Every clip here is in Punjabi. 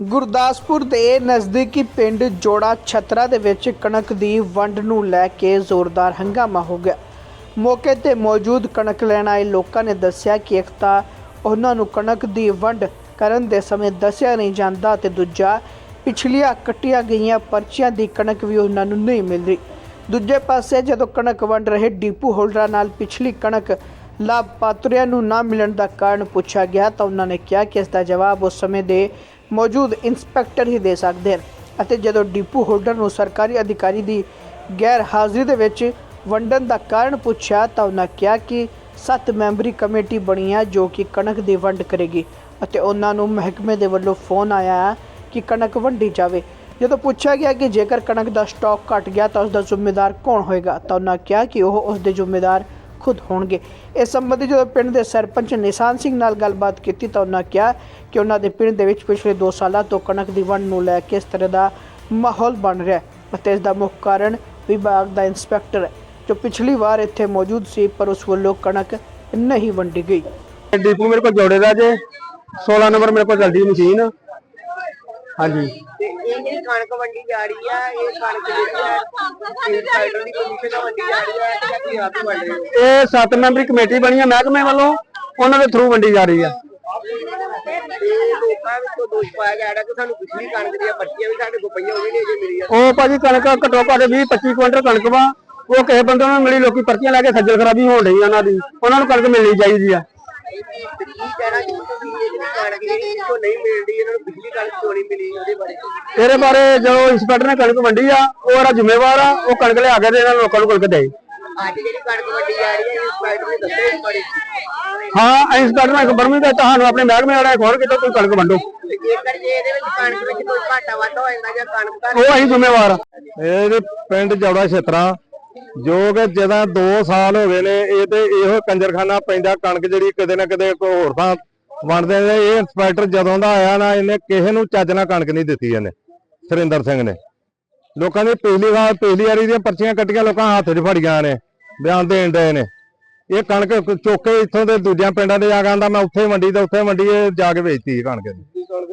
ਗੁਰਦਾਸਪੁਰ ਦੇ ਨਜ਼ਦੀਕੀ ਪਿੰਡ ਜੋੜਾ ਛਤਰਾ ਦੇ ਵਿੱਚ ਕਣਕ ਦੀ ਵੰਡ ਨੂੰ ਲੈ ਕੇ ਜ਼ੋਰਦਾਰ ਹੰਗਾਮਾ ਹੋ ਗਿਆ। ਮੌਕੇ ਤੇ ਮੌਜੂਦ ਕਣਕ ਲੈਣ ਆਏ ਲੋਕਾਂ ਨੇ ਦੱਸਿਆ ਕਿ ਇੱਕ ਤਾਂ ਉਹਨਾਂ ਨੂੰ ਕਣਕ ਦੀ ਵੰਡ ਕਰਨ ਦੇ ਸਮੇਂ ਦੱਸਿਆ ਨਹੀਂ ਜਾਂਦਾ ਤੇ ਦੂਜਾ, ਪਿਛਲੀਆਂ ਕੱਟੀਆਂ ਗਈਆਂ ਪਰਚੀਆਂ ਦੀ ਕਣਕ ਵੀ ਉਹਨਾਂ ਨੂੰ ਨਹੀਂ ਮਿਲ ਰਹੀ। ਦੂਜੇ ਪਾਸੇ ਜਦੋਂ ਕਣਕ ਵੰਡ ਰਹੇ ਡੀਪੂ ਹੋਲਡਰਾਂ ਨਾਲ ਪਿਛਲੀ ਕਣਕ ਲਾਭਪਾਤਰੀਆਂ ਨੂੰ ਨਾ ਮਿਲਣ ਦਾ ਕਾਰਨ ਪੁੱਛਿਆ ਗਿਆ ਤਾਂ ਉਹਨਾਂ ਨੇ ਕਿਹਾ ਕਿ ਇਸ ਦਾ ਜਵਾਬ ਉਸ ਸਮੇਂ ਦੇ ਮੌਜੂਦ ਇੰਸਪੈਕਟਰ ਹੀ ਦੇ ਸਕਦੇ ਹਨ। ਅਤੇ ਜਦੋਂ ਡਿਪੂ ਹੋਲਡਰ ਨੂੰ ਸਰਕਾਰੀ ਅਧਿਕਾਰੀ ਦੀ ਗੈਰ ਹਾਜ਼ਰੀ ਦੇ ਵਿੱਚ ਵੰਡਣ ਦਾ ਕਾਰਨ ਪੁੱਛਿਆ ਤਾਂ ਉਹਨਾਂ ਕਿਹਾ ਕਿ ਸੱਤ ਮੈਂਬਰੀ ਕਮੇਟੀ ਬਣੀ ਹੈ ਜੋ ਕਿ ਕਣਕ ਦੀ ਵੰਡ ਕਰੇਗੀ ਅਤੇ ਉਹਨਾਂ ਨੂੰ ਮਹਿਕਮੇ ਦੇ ਵੱਲੋਂ ਫੋਨ ਆਇਆ ਹੈ ਕਿ ਕਣਕ ਵੰਡੀ ਜਾਵੇ। ਜਦੋਂ ਪੁੱਛਿਆ ਗਿਆ ਕਿ ਜੇਕਰ ਕਣਕ ਦਾ ਸਟਾਕ ਘਟ ਗਿਆ ਤਾਂ ਉਸ ਦਾ ਜ਼ਿੰਮੇਦਾਰ ਕੌਣ ਹੋਏਗਾ ਤਾਂ ਉਹਨਾਂ ਕਿਹਾ ਕਿ ਉਹ ਉਸ ਦੇ ਜ਼ਿੰਮੇਦਾਰ ਖੁਦ ਹੋਣਗੇ। ਇਸ ਸੰਬੰਧੀ ਜਦੋਂ ਪਿੰਡ ਦੇ ਸਰਪੰਚ ਨਿਸ਼ਾਨ ਸਿੰਘ ਨਾਲ ਗੱਲਬਾਤ ਕੀਤੀ ਤਾਂ ਉਹਨਾਂ ਕਿਹਾ ਕਿ ਉਹਨਾਂ ਦੇ ਪਿੰਡ ਦੇ ਵਿੱਚ ਪਿਛਲੇ 2 ਸਾਲਾਂ ਤੋਂ ਕਣਕ ਦੀ ਵੰਡ ਨੂੰ ਲੈ ਕੇ ਇਸ ਤਰ੍ਹਾਂ ਦਾ ਮਾਹੌਲ ਬਣ ਰਿਹਾ ਹੈ। ਅਤੇ ਇਸ ਦਾ ਮੁੱਖ ਕਾਰਨ ਵਿਭਾਗ ਦਾ ਇੰਸਪੈਕਟਰ ਜੋ ਪਿਛਲੀ ਵਾਰ ਇੱਥੇ ਮੌਜੂਦ ਸੀ, ਪਰ ਉਸ ਵੱਲੋਂ ਕਣਕ ਨਹੀਂ ਵੰਡੀ ਗਈ। ਡੀਪੂ ਮੇਰੇ ਕੋਲ ਜੋੜੇ ਦਾ ਜੇ। 16 ਨੰਬਰ ਮੇਰੇ ਕੋਲ ਚੱਲਦੀ ਮਸ਼ੀਨ। ਹਾਂਜੀ। ਤੇ ਇਹ ਜਿਹੜੀ ਕਣਕ ਵੰਡੀ ਜਾ ਰਹੀ ਆ ਇਹ ਕਣਕ ਜਿਹੜੀ ਆ ਇਹ ਸਾਈਡਰ ਦੀ ਕਮਿਸ਼ਨ ਵੰਡੀ ਜਾ ਰਹੀ ਆ ਤੇ ਤੁਸੀਂ ਆਪ ਹੀ ਵੰਡ ਰਹੇ ਹੋ ਇਹ ਸੱਤ ਮੈਂਬਰੀ ਕਮੇਟੀ ਬਣੀ ਹੈ ਮਹਿਕਮੇ ਵੱਲੋਂ ਉਹਨਾਂ ਦੇ ਥਰੂ ਵੰਡੀ ਜਾ ਰਹੀ ਆ। ਤੇ ਲੋਕਾਂ ਵਿੱਚੋਂ ਦੋਸ਼ ਪਾਇਆ ਜਾ ਰਿਹਾ ਕਿ ਸਾਨੂੰ ਪਿਛਲੀ ਕਣਕ ਦੀਆਂ ਪਰਚੀਆਂ ਵੀ ਸਾਡੇ ਕੋਲ ਪਈਆਂ ਉਹ ਵੀ ਨਹੀਂ ਅਜੇ ਮਿਲੀਆਂ ਉਹ ਭਾਜੀ ਕਣਕ ਘੱਟੋ ਘੱਟ 20 25 ਕੁਇੰਟਲ ਕਣਕ ਵਾ ਉਹ ਕਿਸੇ ਬੰਦੇ ਨੂੰ ਮਿਲੀ ਲੋਕੀ ਪਰਚੀਆਂ ਲੈ ਕੇ ਖੱਜਲ ਖਰਾਬੀ ਹੋਣ ਡਈ ਉਹਨਾਂ ਦੀ ਉਹਨਾਂ ਨੂੰ ਕਣਕ ਮਿਲਣੀ ਚਾਹੀਦੀ ਆ। ਤੇ ਕੀ ਕਹਿਣਾ ਜੀ ਤੁਸੀਂ ਇਹ ਜਿਹੜੀ ਕਣਕ ਜਿਹੜੀ ਇੱਥੋਂ ਨਹੀਂ ਮਿਲਦੀ ਇਹਨਾਂ ਨੂੰ ਪਿਛਲੀ ਕਣਕ ਕਿਉਂ ਨਹੀਂ ਮਿਲੀ ਉਹਦੇ ਬਾਰੇ? ਇਹਦੇ ਬਾਰੇ ਜਦੋਂ ਇੰਸਪੈਕਟਰ ਨੇ ਕਣਕ ਵੰਡੀ ਆ ਉਹ ਇਹਦਾ ਜ਼ਿੰਮੇਵਾਰ ਆ ਉਹ ਕਣਕ ਲਿਆ ਕੇ ਇਹਨਾਂ ਲੋਕਾਂ ਨੂੰ ਕਣਕ ਦੇ ਅੱਜ ਜਿਹੜੀ ਕਣਕ ਵੰਡੀ ਜਾ ਰਹੀ ਹੈ ਇਸ ਸਾਈਡਰ ਨੇ ਦੱਸਿਆ ਇਸ ਬਾਰੇ। ਹਾਂ ਇੰਸਪੈਕਟਰ ਨੇ ਬਰਮੀ ਦਾ ਤੁਹਾਨੂੰ ਆਪਣੇ ਮਹਿਕਮੇ ਵਾਲਾ ਖੋਲ ਕੇ ਕੋਈ ਕਣਕ ਵੰਡੋ। ਤੇ ਜੇਕਰ ਜੇ ਇਹਦੇ ਵਿੱਚ ਕਣਕ ਵਿੱਚ ਕੋਈ ਘਾਟਾ ਵਾਧਾ ਹੋ ਜਾਂਦਾ ਜਾਂ ਕਣਕ ਦਾ ਉਹ ਅਸੀਂ ਜ਼ਿੰਮੇਵਾਰ ਆ। ਇਹ ਪਿੰਡ ਜੌੜਾ ਛੇਤਰਾ ਜੋ ਕਿ ਜਦੋਂ 2 ਸਾਲ ਹੋ ਗਏ ਨੇ, ਇਹ ਤੇ ਇਹੋ ਕੰਜਰਖਾਨਾ ਪੈਂਦਾ, ਕਣਕ ਜਿਹੜੀ ਕਿਤੇ ਨਾ ਕਿਤੇ ਕੋਈ ਹੋਰ ਥਾਂ ਵੰਡਦੇ ਨੇ। ਇਹ ਇੰਸਪੈਕਟਰ ਜਦੋਂ ਦਾ ਆਇਆ ਨਾ, ਇਹਨੇ ਕਿਸੇ ਨੂੰ ਚੱਜ ਨਾਲ ਕਣਕ ਨਹੀਂ ਦਿੱਤੀ ਇਹਨੇ, ਸੁਰਿੰਦਰ ਸਿੰਘ ਨੇ। ਲੋਕਾਂ ਦੀ ਪਿਛਲੀ ਵਾਰ ਪਿਛਲੀ ਵਾਰੀ ਦੀਆਂ ਪਰਚੀਆਂ ਕੱਟੀਆਂ, ਲੋਕਾਂ ਹੱਥ 'ਚ ਫੜੀਆਂ ਨੇ, ਬਿਆਨ ਦੇਣ ਦੇ ਨੇ। ਇਹ ਕਣਕ ਚੁੱਕ ਕੇ ਇੱਥੋਂ ਦੇ ਦੂਜਿਆਂ ਪਿੰਡਾਂ ਦੇ ਜਾ ਕੇ ਆਂਦਾ ਮੈਂ ਉੱਥੇ ਮੰਡੀ ਤੇ ਉੱਥੇ ਮੰਡੀ ਇਹ ਜਾ ਕੇ ਵੇਚਤੀ ਕਣਕ ਦੀ ਕਣਕ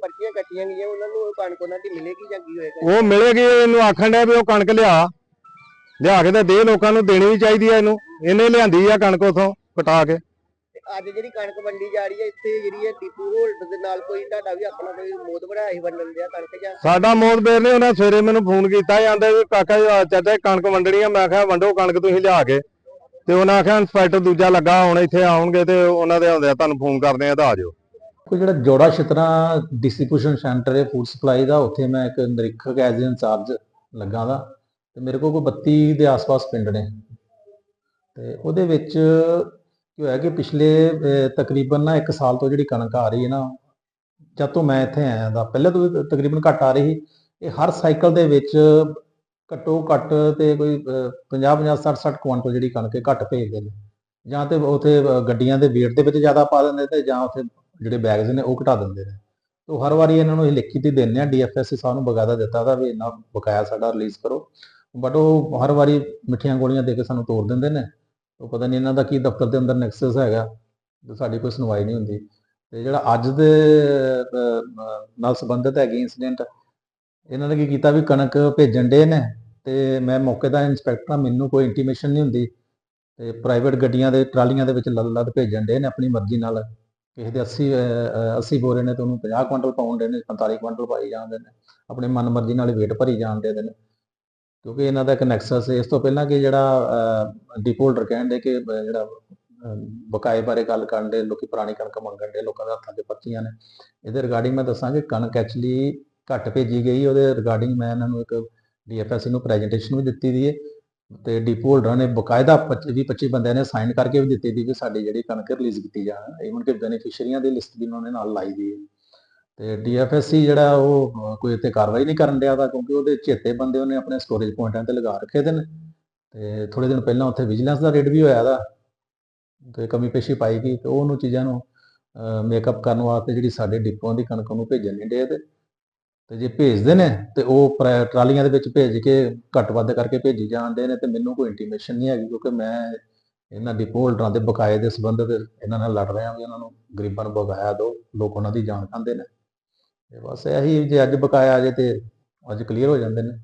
ਪਰਚੀਆਂ ਕੱਟੀਆਂ ਗਈਆਂ ਉਹਨਾਂ ਨੂੰ ਉਹਨਾਂ ਦੀ ਮਿਲੇਗੀ ਜਾਂ ਕੀ ਹੋਏਗਾ? ਉਹ ਮਿਲੇਗੀ ਇਹਨੂੰ ਆਖਣ ਡਿਆ ਵੀ ਉਹ ਕਣਕ ਲਿਆ। ਲਿਆ ਕੇ ਤੇ ਦੇ ਲੋਕਾਂ ਨੂੰ ਦੇਣੀ ਵੀ ਚਾਹੀਦੀ ਆ ਇਹਨੂੰ। ਇਹਨੇ ਲਿਆਂਦੀ ਆ ਕਣਕ ਉਥੋਂ ਕਟਾ ਕੇ। ਅੱਜ ਜਿਹੜੀ ਕਣਕ ਵੰਡੀ ਜਾ ਰਹੀ ਹੈ ਇੱਥੇ ਜਿਹੜੀ ਹੈ ਡਿਪੂ ਹੋਲਡਰ ਦੇ ਨਾਲ ਕੋਈ ਤੁਹਾਡਾ ਵੀ ਆਪਣਾ ਕੋਈ ਮੋਦ ਬਣਾਇਆ ਸੀ ਵੰਡਣ ਦਿਆ ਕਣਕ ਜਾਂ? ਸਾਡਾ ਮੋਦਬੇਰ ਨੇ ਉਹਨਾਂ ਸਵੇਰੇ ਮੈਨੂੰ ਫੋਨ ਕੀਤਾ ਜਾਂਦੇ ਵੀ ਕਾਕਾ ਜੀ ਆਹ ਚਾਚਾ ਇਹ ਕਣਕ ਵੰਡਣੀ ਆ। ਮੈਂ ਕਿਹਾ ਵੰਡੋ ਕਣਕ ਤੁਸੀਂ ਲਿਆ ਕੇ। ਤੇ ਉਹਨਾਂ ਆਖਿਆ ਇੰਸਪੈਕਟਰ ਦੂਜਾ ਲੱਗਾ ਹੁਣ ਇੱਥੇ ਆਉਣਗੇ ਤੇ ਉਹਨਾਂ ਦੇ ਆਉਂਦੇ ਆ ਤੁਹਾਨੂੰ ਫੋਨ ਕਰਦੇ ਆ ਤਾਂ ਆ ਜਾਓ ਕੋਈ ਜਿਹੜਾ ਜੋੜਾ ਛਤਰਾ ਡਿਸਟ੍ਰੀਬਿਊਸ਼ਨ ਸੈਂਟਰ ਹੈ ਫੂਡ ਸਪਲਾਈ ਦਾ ਉੱਥੇ ਮੈਂ ਇੱਕ ਨਿਰੀਖਕ ਐਜ਼ ਇੰਚਾਰਜ ਲੱਗਾ ਦਾ। ਤੇ ਮੇਰੇ ਕੋਲ ਕੋਈ 32 ਦੇ ਆਸ-ਪਾਸ ਪਿੰਡ ਨੇ। ਤੇ ਉਹਦੇ ਵਿੱਚ ਕੀ ਹੋਇਆ ਕਿ ਪਿਛਲੇ ਤਕਰੀਬਨ ਨਾ 1 ਸਾਲ ਤੋਂ ਜਿਹੜੀ ਕਣਕ ਆ ਰਹੀ ਹੈ ਨਾ, ਜਦ ਤੋਂ ਮੈਂ ਇੱਥੇ ਆਇਆ ਦਾ, ਪਹਿਲੇ ਤੋਂ ਵੀ ਤਕਰੀਬਨ ਘੱਟ ਆ ਰਹੀ ਸੀ, ਇਹ ਹਰ ਸਾਈਕਲ ਦੇ ਵਿੱਚ ਘੱਟੋ ਘੱਟ ਤੇ ਕੋਈ 50 50 60 60 ਕੁਇੰਟਲ ਜਿਹੜੀ ਕਣਕ ਹੈ, ਘੱਟ ਭੇਜਦੇ ਨੇ। ਜਾਂ ਤੇ ਉਥੇ ਗੱਡੀਆਂ ਦੇ weight ਦੇ ਵਿੱਚ ਜ਼ਿਆਦਾ ਪਾ ਦਿੰਦੇ ਤੇ ਜਾਂ ਉਥੇ ਜਿਹੜੇ ਬੈਗਸ ਨੇ ਉਹ ਘਟਾ ਦਿੰਦੇ ਨੇ। ਤੋ ਹਰ ਵਾਰੀ ਇਹਨਾਂ ਨੂੰ ਇਹ ਲਿਖੀ ਤੇ ਦਿੰਦੇ ਆ ਡੀਐਫਐਸਸੀ ਸਾਹਿਬ ਨੂੰ ਬਕਾਇਦਾ ਦਿੱਤਾ ਦਾ ਵੀ ਇੰਨਾ ਬਕਾਇਆ ਸਾਡਾ ਰਿਲੀਜ਼ ਕਰੋ। ਬਟ ਉਹ ਹਰ ਵਾਰੀ ਮਿੱਠੀਆਂ ਗੋਲੀਆਂ ਦੇ ਕੇ ਸਾਨੂੰ ਤੋੜ ਦਿੰਦੇ ਨੇ। ਉਹ ਪਤਾ ਨਹੀਂ ਇਹਨਾਂ ਦਾ ਕੀ ਦਫ਼ਤਰ ਦੇ ਅੰਦਰ ਨੈਕਸਸ ਹੈਗਾ ਤੇ ਸਾਡੀ ਕੋਈ ਸੁਣਵਾਈ ਨਹੀਂ ਹੁੰਦੀ। ਤੇ ਜਿਹੜਾ ਅੱਜ ਦੇ ਨਾਲ ਸੰਬੰਧਿਤ ਹੈਗੀ ਇਨਸੀਡੈਂਟ ਇਹਨਾਂ ਨੇ ਕੀ ਕੀਤਾ ਵੀ ਕਣਕ ਭੇਜਣ ਦੇ ਨੇ ਤੇ ਮੈਂ ਮੌਕੇ ਦਾ ਇੰਸਪੈਕਟਰ ਹਾਂ ਮੈਨੂੰ ਕੋਈ ਇੰਟੀਮੇਸ਼ਨ ਨਹੀਂ ਹੁੰਦੀ। ਤੇ ਪ੍ਰਾਈਵੇਟ ਗੱਡੀਆਂ ਦੇ ਟਰਾਲੀਆਂ ਦੇ ਵਿੱਚ ਲੱਦ ਲੱਦ ਭੇਜਣ ਦੇ ਨੇ ਆਪਣੀ ਮਰਜ਼ੀ ਨਾਲ। ਕਿਸੇ ਦੇ 80 ਅਹ, 80 ਬੋਰੇ ਨੇ ਤੇ ਉਹਨੂੰ 50 ਕੁਇੰਟਲ ਪਾਉਣ ਦੇ ਨੇ 45 ਕੁਇੰਟਲ ਪਾਈ ਜਾਂਦੇ ਨੇ। ਆਪਣੀ ਮਨਮਰਜ਼ੀ ਨਾਲ ਵੇਟ ਭਰੀ ਜਾਂਦੇ ਨੇ। ਕਿਉਂਕਿ ਇਹਨਾਂ ਦਾ ਇੱਕ ਨੈਕਸਸ ਹੈ। ਇਸ ਤੋਂ ਪਹਿਲਾਂ ਕਿ ਜਿਹੜਾ ਡਿਪੋਲਡਰ ਕਹਿੰਦੇ ਕਿ ਜਿਹੜਾ ਬਕਾਏ ਬਾਰੇ ਗੱਲ ਕਰਨ ਦੇ, ਲੋਕੀ ਪੁਰਾਣੀ ਕਣਕ ਮੰਗਣ ਦੇ ਲੋਕਾਂ ਦੇ ਹੱਥਾਂ 'ਚ ਪਰਚੀਆਂ ਨੇ। ਇਹਦੇ ਰਿਗਾਰਡਿੰਗ ਮੈਂ ਦੱਸਾਂ ਕਿ ਕਣਕ ਐਕਚੁਅਲੀ ਘੱਟ ਭੇਜੀ ਗਈ। ਉਹਦੇ ਰਿਗਾਰਡਿੰਗ ਮੈਂ ਇਹਨਾਂ ਨੂੰ ਇੱਕ ਡੀਐਫਐਸਸੀ ਨੂੰ ਪ੍ਰੈਜੈਂਟੇਸ਼ਨ ਵੀ ਦਿੱਤੀ ਦੀ ਹੈ। ਤੇ ਡੀਪੂ ਹੋਲਡਰਾਂ ਨੇ ਬਕਾਇਦਾ 25 25 ਬੰਦਿਆਂ ਨੇ ਸਾਈਨ ਕਰਕੇ ਵੀ ਦਿੱਤੀ ਦੀ ਕਿ ਸਾਡੀ ਜਿਹੜੀ ਕਣਕ ਰਿਲੀਜ਼ ਕੀਤੀ ਜਾਣ। ਈਵਨ ਕਿ ਬੈਨੀਫੀਸ਼ੀਅਰੀਆਂ ਦੀ ਲਿਸਟ ਵੀ ਉਹਨਾਂ ਨੇ ਨਾਲ ਲਾਈ ਦੀ ਹੈ। ਤੇ ਡੀਐਫਐਸਸੀ ਜਿਹੜਾ ਉਹ ਕੋਈ ਇੱਥੇ ਕਾਰਵਾਈ ਨਹੀਂ ਕਰਨ ਡਿਆ ਦਾ ਕਿਉਂਕਿ ਉਹਦੇ ਚੇਤੇ ਬੰਦੇ ਉਹਨੇ ਆਪਣੇ ਸਟੋਰੇਜ ਪੁਆਇੰਟਾਂ ਤੇ ਲਗਾ ਰੱਖੇ ਦੇ ਨੇ। ਤੇ ਥੋੜੇ ਦਿਨ ਪਹਿਲਾਂ ਉੱਥੇ ਵਿਜੀਲੈਂਸ ਦਾ ਰੇਡ ਵੀ ਹੋਇਆ ਦਾ ਤੇ ਕਮੀ ਪੇਸ਼ੀ ਪਾਈ ਗਈ ਤੇ ਉਹਨੂੰ ਚੀਜ਼ਾਂ ਨੂੰ ਮੇਕਅਪ ਕਰਨ ਵਾਸਤੇ ਜਿਹੜੀ ਸਾਡੇ ਡਿਪੋਆਂ ਦੀ ਕਣਕ ਨੂੰ ਭੇਜਣ ਨਹੀਂ ਡੇ ਤੇ ਤੇ ਜੇ ਭੇਜਦੇ ਨੇ ਤੇ ਉਹ ਟਰਾਲੀਆਂ ਦੇ ਵਿੱਚ ਭੇਜ ਕੇ ਘੱਟ ਵੱਧ ਕਰਕੇ ਭੇਜੀ ਜਾਂਦੇ ਨੇ ਤੇ ਮੈਨੂੰ ਕੋਈ ਇੰਟੀਮੇਸ਼ਨ ਨਹੀਂ ਹੈਗੀ, ਕਿਉਂਕਿ ਮੈਂ ਇਹਨਾਂ ਡਿਪੋ ਹੋਲਡਰਾਂ ਦੇ ਬਕਾਏ ਦੇ ਸੰਬੰਧ ਵਿੱਚ ਇਹਨਾਂ ਨਾਲ ਲੜ ਰਿਹਾ ਵੀ ਉਹਨਾਂ ਨੂੰ ਗਰੀਬਾਂ ਨੂੰ ਬਕਾਇਆ ਦਿਓ ਲੋਕ ਉਹਨਾਂ ਦੀ ਜਾਨ ਖਾਂਦੇ ਨੇ। ਤੇ ਬਸ ਇਹੀ ਜੇ ਅੱਜ ਬਕਾਇਆ ਆ ਜੇ ਤੇ ਅੱਜ ਕਲੀਅਰ ਹੋ ਜਾਂਦੇ ਨੇ।